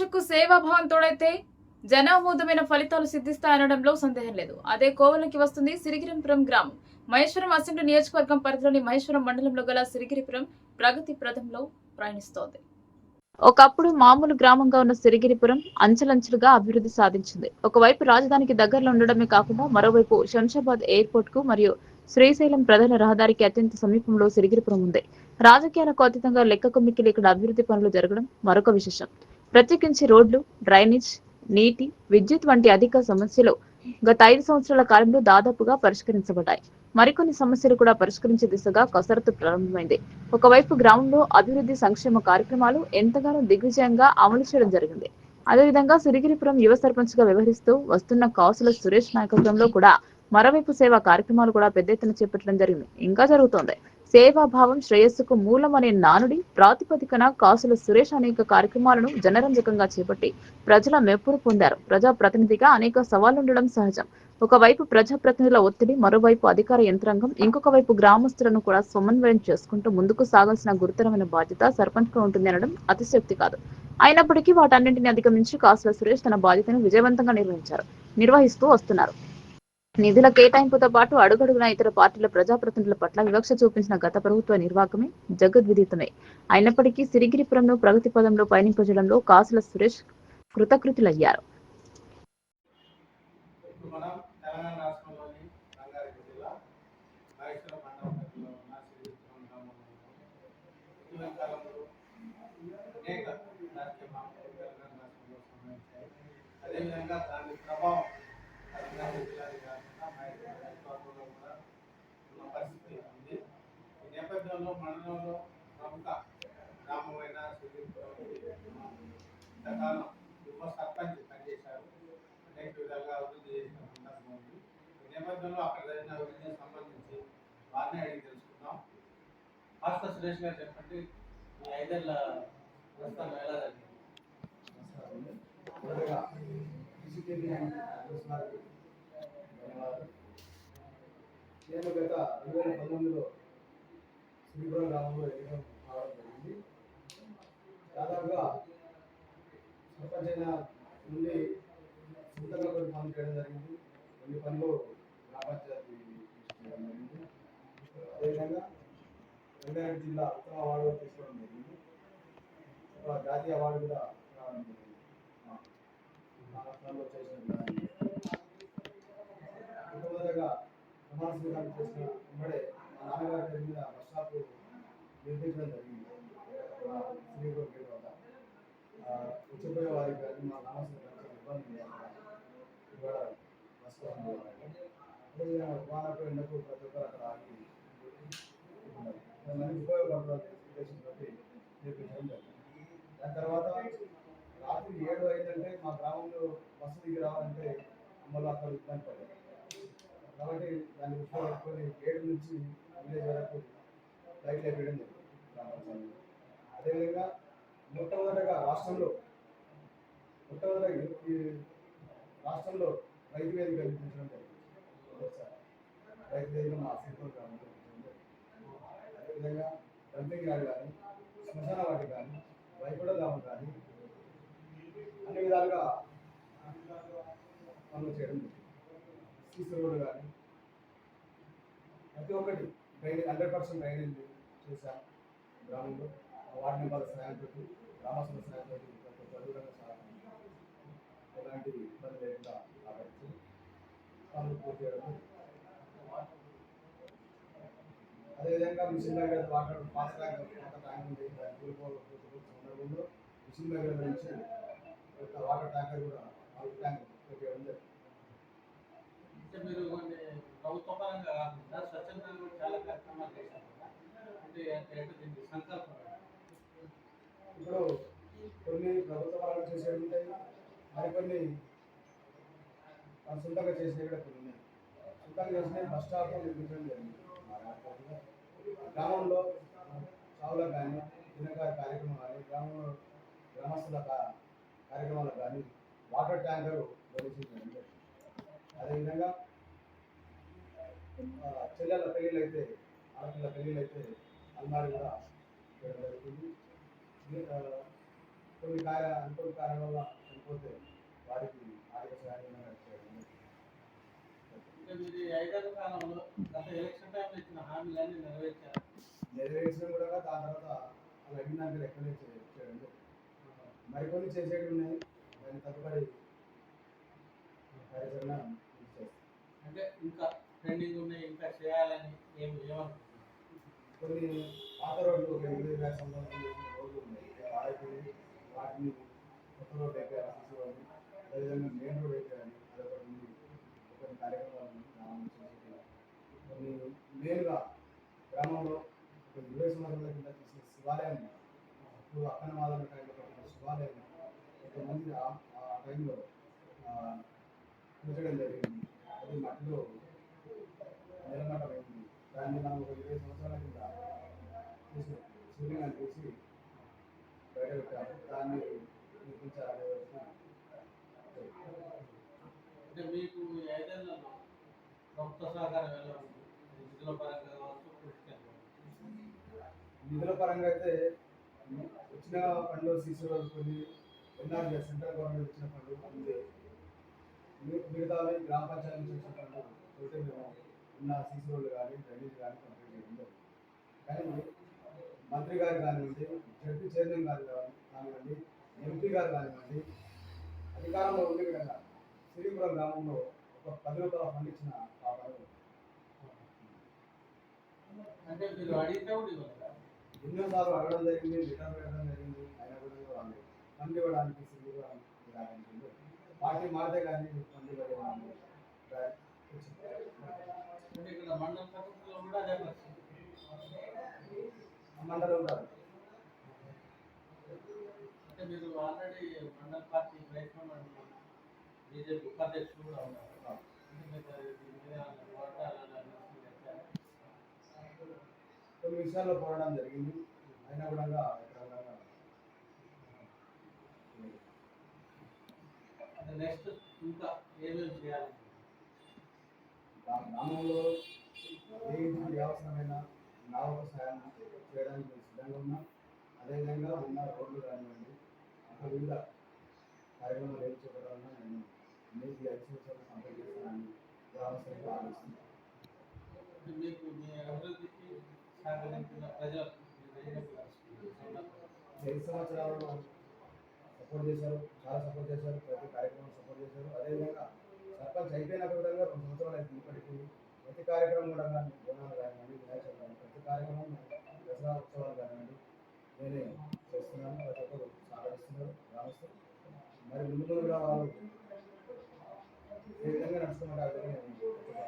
అభివృద్ధి కాంక్షకు సేవాభావం తోడైతే జనామోదమైన ఫలితాలు సిద్ధిస్తాయనడంలో సందేహం లేదు. అదే కోవలకి వస్తుంది సిరిగిరిపురం గ్రామం. మహేశ్వరం అసెంబ్లీ నియోజకవర్గం పరిధిలోని మహేశ్వరం మండలంలో గల సిరిగిరిపురం ప్రగతి ప్రథంలో ప్రయాణిస్తోంది. ఒకప్పుడు మామూలు గ్రామంగా ఉన్న సిరిగిరిపురం అంచెలంచెలుగా అభివృద్ధి సాధించింది. ఒకవైపు రాజధానికి దగ్గరలో ఉండడమే కాకుండా మరోవైపు శంషాబాద్ ఎయిర్పోర్ట్కు మరియు శ్రీశైలం ప్రధాన రహదారికి అత్యంత సమీపంలో సిరిగిరిపురం ఉంది. రాజకీయాలకు అతీతంగా లెక్కకు మిక్కిలి ఇక్కడ అభివృద్ధి పనులు జరగడం మరొక విశేషం. ప్రత్యేకించి రోడ్లు డ్రైనేజ్ నీటి విద్యుత్ వంటి అధిక సమస్యలు గత ఐదు సంవత్సరాల కాలంలో దాదాపుగా పరిష్కరించబడ్డాయి. మరికొన్ని సమస్యలు కూడా పరిష్కరించే దిశగా కసరత్తు ప్రారంభమైంది. ఒకవైపు గ్రామంలో అభివృద్ధి సంక్షేమ కార్యక్రమాలు ఎంతగానో దిగ్విజయంగా అమలు చేయడం జరిగింది. అదేవిధంగా సిరిగిరిపురం యువ సర్పంచ్గా వ్యవహరిస్తూ వస్తున్న కాసుల సురేష్ నాయకత్వంలో కూడా మరోవైపు సేవా కార్యక్రమాలు కూడా పెద్ద ఎత్తున చేపట్టడం జరిగింది. ఇంకా జరుగుతోంది. సేవాభావం శ్రేయస్సుకు మూలం అనే నానుడి ప్రాతిపదికన కాసుల సురేష్ అనేక కార్యక్రమాలను జనరంజకంగా చేపట్టి ప్రజల మెప్పును పొందారు. ప్రజా ప్రతినిధిగా అనేక సవాళ్ళుండడం సహజం. ఒకవైపు ప్రజాప్రతినిధుల ఒత్తిడి మరోవైపు అధికార యంత్రాంగం ఇంకొక వైపు గ్రామస్తులను కూడా సమన్వయం చేసుకుంటూ ముందుకు సాగాల్సిన గురుతరమైన బాధ్యత సర్పంచ్గా ఉంటుంది అనడం అతిశక్తి కాదు. అయినప్పటికీ వాటన్నింటిని అధిగమించి కాసుల సురేష్ తన బాధ్యతను విజయవంతంగా నిర్వహించారు నిర్వహిస్తూ వస్తున్నారు. నిధుల కేటాయింపుతో పాటు అడుగడుగున ఇతర పార్టీల ప్రజాప్రతినిధుల పట్ల వివక్ష చూపించిన గత ప్రభుత్వ నిర్వాహకమే జగద్విదితమే అయినప్పటికీ సిరిగిరిపురంను ప్రగతి పదంలో పయనింపజేయడంలో కాసుల సురేష్ కృతకృతులయ్యారు. అదేవిధంగా మనం తెలంగాణ రాష్ట్రంలోని రంగారెడ్డి జిల్లా మహేశ్వర మండలం పరిధిలో ఉన్న శ్రీవిక్రమ గ్రామంలో ఇటీవల కాలంలో అనేక రాజకీయ మార్పులు తెలంగాణ రాష్ట్రంలో సంభవించాయి అదేవిధంగా దాని ప్రభావం రంగారెడ్డి జిల్లాది కాకుండా మహేశ్వర నియోజకవర్గంలో కూడా ఉన్న పరిస్థితి ఉంది ఈ నేపథ్యంలో మండలంలో ప్రముఖ గ్రామమైన శ్రీవిక్రమ ఇంతకాలం యువ సర్పంచ్ పనిచేశారు. అనేక విధాలుగా అభివృద్ధి చేసిన సందర్భం ఉంది ఈ నేపథ్యంలో అక్కడ జరిగిన అభివృద్ధికి సంబంధించి వారిని అడిగి తెలుసుకుందాం. ఫాస్ట్ సురేష్ గారు చెప్పండి ఈ ఐదేళ్ళ ప్రస్తుతం ఎలా జరిగింది? ధన్యవాదాలు. నేను గత రెండు వేల పంతొమ్మిదిలో శ్రీపురం గ్రామంలో ఎన్నికలు కావడం జరిగింది. దాదాపుగా సర్పంచ్ అయిన నుండి సొంతంగా కొన్ని పనులు చేయడం జరిగింది. కొన్ని పనులు గ్రామ పంచాయతీ తీసుకోవడం జరిగింది. అదేవిధంగా రంగారెడ్డి జిల్లా ఉత్తమ అవార్డు తీసుకోవడం జరిగింది. జాతీయ అవార్డు కూడా రావడం జరిగింది. రాష్ట్రంలో చేసిన మొట్టమొదటిగా ప్రమాణ స్వీకారం చేసిన వెంబడే మా నాన్నగారి పేరు మీద బస్ స్టాప్ నిర్మించడం జరిగింది మా గేట్ వద్ద వచ్చిపోయే వారికి కానీ మా నామస్వీకారం ఇబ్బంది లేకుండా ఇవాళ బస్ స్టాప్ వానకు ఎండకు ప్రతి ఒక్కరు అక్కడ ఆగి ఉన్నారు. దాన్ని ఉపయోగపడుతుంది ఉద్దేశంతో నిర్మించడం జరిగింది. దాని తర్వాత రాత్రి ఏడు అయిందంటే మా గ్రామంలో బస్సు దిగి రావాలంటే మళ్ళీ అక్కడ ఇబ్బంది పడేది కాబట్టి దాన్ని దృష్టిలో పెట్టుకొని ఏడు నుంచి విలేజ్ వరకు లైట్లు వేయడం జరిగింది అదేవిధంగా మొట్టమొదటగా రాష్ట్రంలో మొట్టమొదటి ఈ రాష్ట్రంలో రైతు వేదిక కల్పించడం జరిగింది రైతు వేదిక మా అసెంబ్లీ గ్రామంలో అదేవిధంగా డంపింగ్ యార్డ్ కానీ శ్మశాన వాటి కానీ వైపుడ గ్రామం కానీ అన్ని విధాలుగా పనులు చేయడం జరిగింది. సీసీ కానీ ప్రతి ఒక్కటి డ్రైనేజ్ హండ్రెడ్ పర్సెంట్ డ్రైనేజ్ చేశాం గ్రామంలో. వార్డు మెంబర్ల సహాయంతో గ్రామస్తుల సహాయంతో ప్రతి ఒక్క సహాయం ఎలాంటి ఇబ్బంది లేకుండా కాబట్టి పనులు పూర్తి చేయడం అదేవిధంగా మిషన్ దగ్గర వాటర్ పాత ట్యాంక్ ట్యాంక్ ఉంది. దాన్ని సందర్భంలో మిషన్ దగ్గర నుంచి ఒక వాటర్ ట్యాంకర్ కూడా వాటర్ ట్యాంక్ పెట్టేయడం జరిగింది అంటే మీరు కొన్ని భాగంగా స్వచ్ఛందంగా చాలా కార్యక్రమాలు చేశారు అంటే దీనికి సంకల్పం ఇప్పుడు కొన్ని ప్రభుత్వ వాళ్ళు చేసేవి ఉంటాయి మరికొన్ని సొంతంగా చేసినవి కూడా కొన్ని ఉన్నాయి. సొంతంగా చేసిన బస్ స్టాప్ నిర్మించడం జరిగింది. గ్రామంలో చావులకు కానీ దినకార కార్యక్రమం కానీ గ్రామంలో గ్రామస్తుల కార్యక్రమాలు కార్యక్రమాలకు కానీ వాటర్ ట్యాంకర్ డొనేషన్ జరిగింది. అదేవిధంగా చెల్లెళ్ళ పెళ్ళిళ్ళు అయితే ఆడపిల్ల పెళ్ళిళ్ళు అయితే అల్మారి కూడా చేయడం జరుగుతుంది. కొన్ని కార్య అనుకోని కారణాల వల్ల చనిపోతే వారికి ఆర్థిక సహాయం చేయడం నెరవేర్చిన కూడా దాని తర్వాత అలా అడిగినాక లెక్కలే చేయడం మరికొన్ని చేసేవి ఉన్నాయి. దాని తదుపరి కార్యాచరణ అంటే ఇంకా పెండింగ్ ఉన్నాయి ఇంకా చేయాలని ఏం ఏమనుకుంటున్నారు కొన్ని పాత రోడ్లు ఒక సంబంధించిన రోడ్లు ఉన్నాయి. వాటిని కొత్త రోడ్డు వేయాలి సిసి రోడ్డు అదేవిధంగా మెయిన్ రోడ్ అదొకటి కొన్ని కార్యక్రమాలు కొన్ని మెయిన్గా గ్రామంలో ఒక ఇరవై సంవత్సరాల కింద తీసిన శివాలయం ఇప్పుడు అక్కన మాదన్న టైంలో కట్టిన శివాలయం కొంతమంది ఆ టైంలో ఆ, జరిగింది. అది మట్టిలో నిలబడమైంది దాన్ని మనం ఒక ఇరవై సంవత్సరాల కింద తీసి సూర్యుని తీసి బయట పెట్టాము. దాన్ని అంటే మీకు ఐదేళ్ళలో ప్రభుత్వ సహకారం ఎలా నిధుల పరంగా కావచ్చు నిధుల పరంగా అయితే వచ్చిన ఫండ్లు సీసీ రోడ్డు కొన్ని ఎన్ఆర్జీ సెంట్రల్ గవర్నమెంట్ ఇచ్చిన ఫండ్లు ఉంది మీ- మిగతావి గ్రామ పంచాయతీ నుంచి వచ్చిన మేము ఉన్న సీసీ రోడ్లు కానీ డ్రైనేజ్ కానీ కంప్లీట్ చేయడం కానీ మంత్రి గారు కానివ్వండి జడ్పీ చైర్మన్ గారు కాని- కానివ్వండి ఎంపీ గారు కానివ్వండి అధికారంలో ఉండే విధంగా శ్రీపురం గ్రామంలో ఒక పది రూపాయల ఫండ్ ఇచ్చిన పాపను అంటే మీరు అడిగితే కూడా ఎన్నోసార్లు అడగడం జరిగింది రిటర్న్ పెట్టడం జరిగింది అయినా కూడా రాలేదు. ఫండ్ ఇవ్వడానికి శ్రీపురం పార్టీ మారితే కానీ ఫండ్ అంటే ఇక్కడ మండల ప్రభుత్వంలో కూడా అదే పరిస్థితి. మండలం ఉంటారు అంటే మీరు ఆల్రెడీ మండల పార్టీ ప్రయత్నం బీజేపీ ఉపాధ్యక్షులు కూడా ఉన్నారు? కొన్ని విషయాల్లో పోవడం జరిగింది. అయినా కూడా నెక్స్ట్ ఇంకా ఏమేమి చేయాలి? ఆ గ్రామంలో ఏ అవసరమైన నా ఒక సాయం చేయడానికి సిద్ధంగా ఉన్నా. అదేవిధంగా ఉన్న రోడ్లు కానివ్వండి ఇంకా వివిధ కార్యక్రమాలు ఏం చేపట్టాలన్నా నేను మీకు సంవత్సరాలు కంప్లీట్ చేస్తానని ఆలోచిస్తున్నాను మీకు మీ అభివృద్ధికి సహకరించిన ప్రజలు? ఐదు సంవత్సరాలు సపోర్ట్ చేశారు చాలా సపోర్ట్ చేశారు ప్రతి కార్యక్రమం సపోర్ట్ చేశారు. అదేవిధంగా సర్పంచ్ అయిపోయినాక కూడా రెండు సంవత్సరాలు అయితే ఇప్పటికీ. ప్రతి కార్యక్రమం కూడా కానీ బోనాలు కానివ్వండి వినాయకులు కానీ ప్రతి కార్యక్రమం దసరా ఉత్సవాలు కానివ్వండి నేనే చేస్తున్నాను. ప్రతి ఒక్కరు సహకరిస్తున్నారు గ్రామస్తులు మరి ముందు కూడా వాళ్ళు ఏ విధంగా నడుచుకున్నారో ఆ విధంగా నేను తప్పకుండా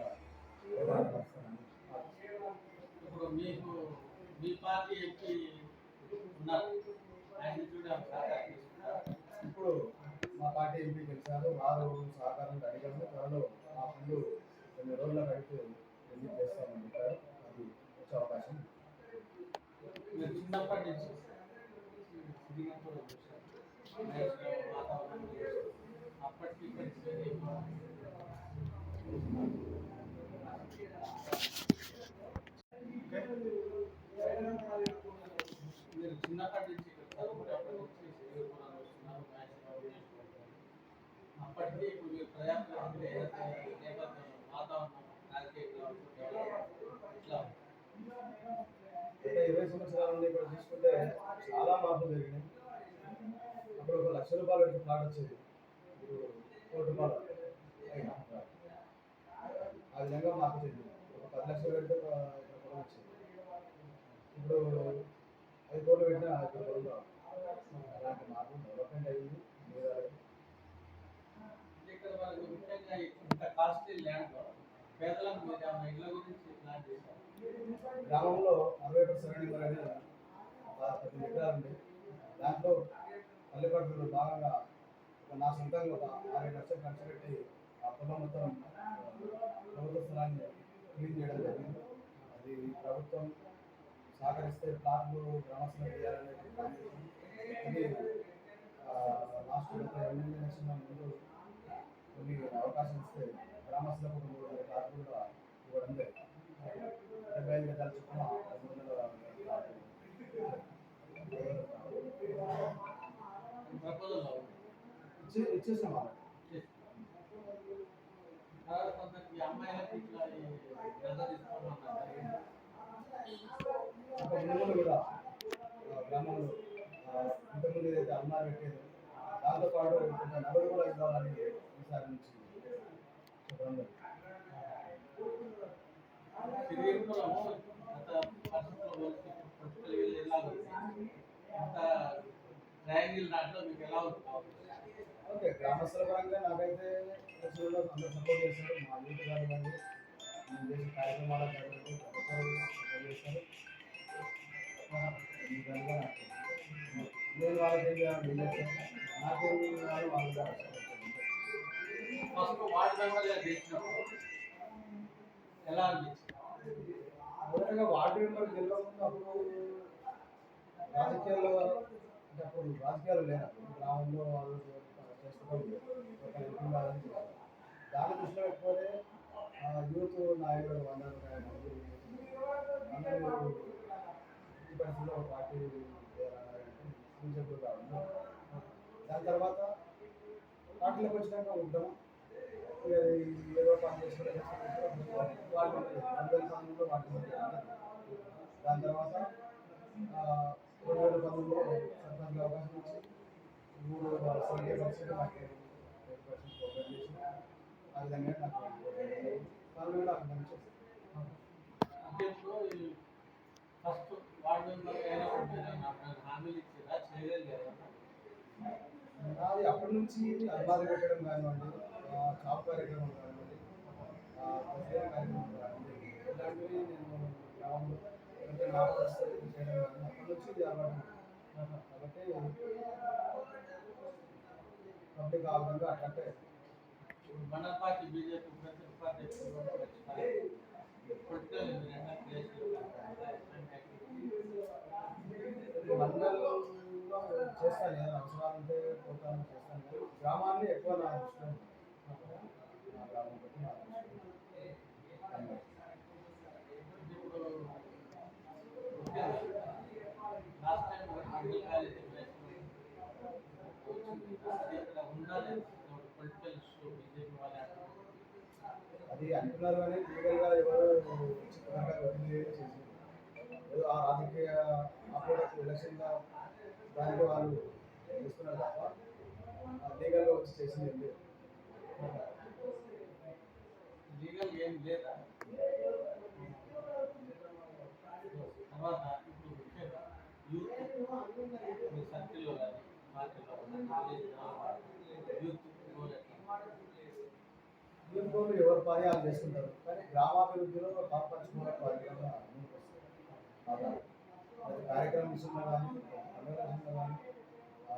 నడుస్తానని ఆశిస్తున్నాను. ఇప్పుడు మీకు మీ పార్టీ ఎంపీ ఉన్నారు ఆయన చూడ ఇప్పుడు మా పార్టీ ఎంపీ గెలిచారు వారు సహకారం అడిగాము. త్వరలో ఆ ఫండ్ కొన్ని రోజుల అయితే రిలీజ్ చేస్తామని చెప్పారు. అది వచ్చే అవకాశం చిన్నప్పటి నుంచి అప్పటికి ఇప్పటికి వేరే ఏం బాగుంది? మీరు చిన్నప్పటి నుంచి ఇక్కడ చదువుకునేప్పటి నుంచి శ్రీలంకలో వస్తున్నారు మ్యాచ్ నేర్చుకుంటారు అప్పటికి ఇప్పుడు మీరు ప్రజాప్రతినిధులు నేపథ్యం వాతావరణం రాజకీయ ఇట్లా గత ఇరవై సంవత్సరాల నుండి ఇక్కడ చూసుకుంటే చాలా మార్పులు జరిగినాయి. అప్పుడు ఒక లక్ష రూపాయలు పెట్టి ప్లాట్ వచ్చేది. ఇప్పుడు కోటి రూపాయలు. ఆ విధంగా మార్పు చెందింది. ఒక పది లక్షలు పెడితే ఒక పొలం ఇప్పుడు ఐదు కోట్లు పెట్టినా ఇక్కడ పొలం అలాంటి మార్పు డెవలప్మెంట్ అయ్యింది మీద ఇక్కడ మనకు ముఖ్యంగా ఇంత కాస్ట్లీ ల్యాండ్ పేదలకు మీరు ఇళ్ళ గురించి ప్లాన్ చేశారు. గ్రామంలో అరవై పర్సెంట్ అని పది ఎకరాలు ఉంది దాంట్లో పల్లెపట్టులో భాగంగా నా సొంతంగా ఒక అరవై లక్షలు ఖర్చు పెట్టి ఆ పొలం మొత్తం ప్రభుత్వ స్థలాన్ని క్లీన్ చేయడం జరిగింది. అది ప్రభుత్వం సహకరిస్తే ప్లాట్లు గ్రామస్తులు చేయాలనేది ప్లాన్ చేసింది. ఇది లాస్ట్ ముందు కొన్ని అవకాశం ఇస్తే గ్రామస్తులకు ఒక మూడు వందల ప్లాట్లు కూడా ఇవ్వడం జరిగింది. డెబ్బై ఐదు గజాల చొప్పున ఐదు వందల ఇచ్చే ఇచ్చేసాం వాళ్ళకి. కొందరికి అమ్మాయిలకి ఇట్లా కూడా గ్రామంలో ఇంతకుముందు ఏదైతే అమ్మాయి పెట్టేది దాంతోపాటు కొంత నగదు కూడా ఇవ్వాలని ఈసారి నుంచి చెప్పడం జరిగింది. సిరిగిరిపురము గత పరిస్థితుల్లో పోలిస్తే పొలిటికల్ వీళ్ళు ఎలా ఉంది ఇంత ట్రయాంగిల్ దాంట్లో మీకు ఎలా ఉంది ఓకే గ్రామస్తుల పరంగా నాకైతే వచ్చిన అందరూ సపోర్ట్ చేస్తారు మా యూత్ గారు కానీ నేను చేసే కార్యక్రమాల కానివ్వండి, ప్రతి ఒక్కరు సపోర్ట్ చేస్తారు ఈ విధంగా నాకు నేను వాళ్ళకి ఏం చేయాలి నేను చేస్తాను నాకేం కావాలి వాళ్ళు కూడా support చేస్తారు. ఫస్ట్ వార్డు మెంబర్గా గెలిచినప్పుడు ఎలా అనిపించింది? మొదటగా వార్డు మెంబర్ గెలవకుండా రాజకీయాల్లో అంటే అప్పుడు రాజకీయాలు లేరు? గ్రామంలో వాళ్ళు చేసుకోవాలి దాని దృష్టిలో పెట్టుకొని యూత్ నాయకులు వందలు అందరూ ఈ పరిస్థితిలో ఒక పార్టీ చేయాలన్నారంటే ఫ్యూచర్ కావాలి దాని తర్వాత పార్టీలోకి వచ్చినాక ఉంటాం ఏదో పని దాని తర్వాత రెండు వేల పంతొమ్మిదిలో సర్పంచ్ అవకాశం ఇచ్చి మూడు సీనియర్ పర్సెంట్ నాకు ఎయిట్ పర్సెంట్ ప్రోగ్రామ్ చేసి ఆ విధంగా నాకు వాళ్ళు కూడా అక్కడ చేస్తాను ఫస్ట్ వార్డు మెంబర్ నాకు హామీలు ఇచ్చారా? నాది అప్పటి నుంచి అనువాదం పెట్టడం కానివ్వండి ఆ, కార్యక్రమం కానివ్వండి ప్రత్యేక కార్యక్రమం కానివ్వండి ఇలాంటివి నేను గ్రామంలో అంటే నా చేయడం కానీ అప్పటి నుంచి ఇది అలవాటు కాబట్టి పబ్లిక్ ఆ విధంగా పార్టీ బీజేపీ ప్రతి పార్టీ మండలంలో చేస్తాను అవసరాలు ఉంటే పోతాను చేస్తాను. గ్రామాన్ని ఎక్కువ నా ఇష్టం ఉంటుంది. నా గ్రామం బట్టి నా దృష్టిలో ఉంటుంది. ఇప్పుడు లాస్ట్ టైం మెడికల్ కాలేజ్ ఇక్కడ ఉండాలి పొలిటికల్ ఇష్యూ బీజేపీ వాళ్ళ అది అంటున్నారు కానీ లీగల్గా ఎవరు ఏదో ఆ రాజకీయ అప్పుడు ఎలక్షన్గా దానికి వాళ్ళు చేస్తున్నారు తప్ప లీగల్గా వచ్చి చేసింది లేదు. లీగల్ ఏం లేదా? తర్వాత ఇప్పుడు యూత్ మీ సర్కిల్లో కానీ పార్టీలో కాలేజీలో యూత్ ఎవరు పని వాళ్ళు చేసుకుంటారు. కానీ గ్రామాభివృద్ధిలో పాల్పంచుకోవడం కార్యక్రమం కార్యక్రమం విషయంలో కానీ పండుగ విషయంలో కానీ ఆ,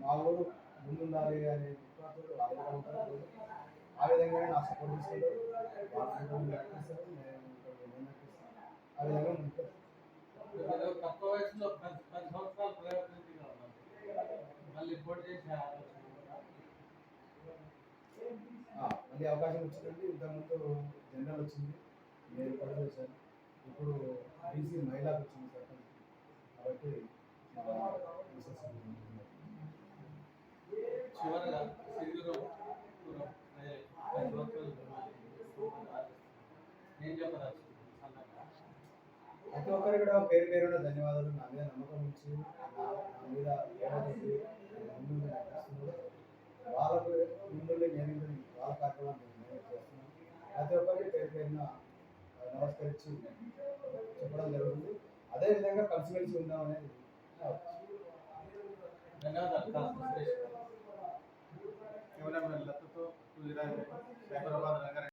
మా ఊరు ముందుండాలి అనే ఉంటారు. ఆ విధంగానే నా సపోర్ట్ తీసుకుంటారు వాళ్ళు నడిపిస్తారు. నేను నడిపిస్తాను. ఆ విధంగా తక్కువ వయసులో పది సంవత్సరాలు ప్రైవేట్ మళ్ళీ పోటీ చేసి ఆలోచన ఉందా? మళ్ళీ అవకాశం వచ్చిందంటే ఇంతకుముందు జనరల్ వచ్చింది. నేను కూడా చేశాను ఇప్పుడు బీసీ మహిళకు వచ్చింది సర్పంచ్ కాబట్టి. చివరగా మిమ్మల్ని నేను సందర్భంగా ప్రతి ఒక్కరికి కూడా పేరు పేరున ధన్యవాదాలు. నా మీద నమ్మకం ఉంచి నా మీద వాళ్ళకు ముందు నేను కూడా వాళ్ళ కార్యక్రమాలు ప్రతి ఒక్కరికి పేరు పేరున నమస్కరించి చెప్పడం జరుగుతుంది అదేవిధంగా కలిసిమెలిసి ఉందాం అనేది ధన్యవాదాలు. కెమెరామెన్ లతతో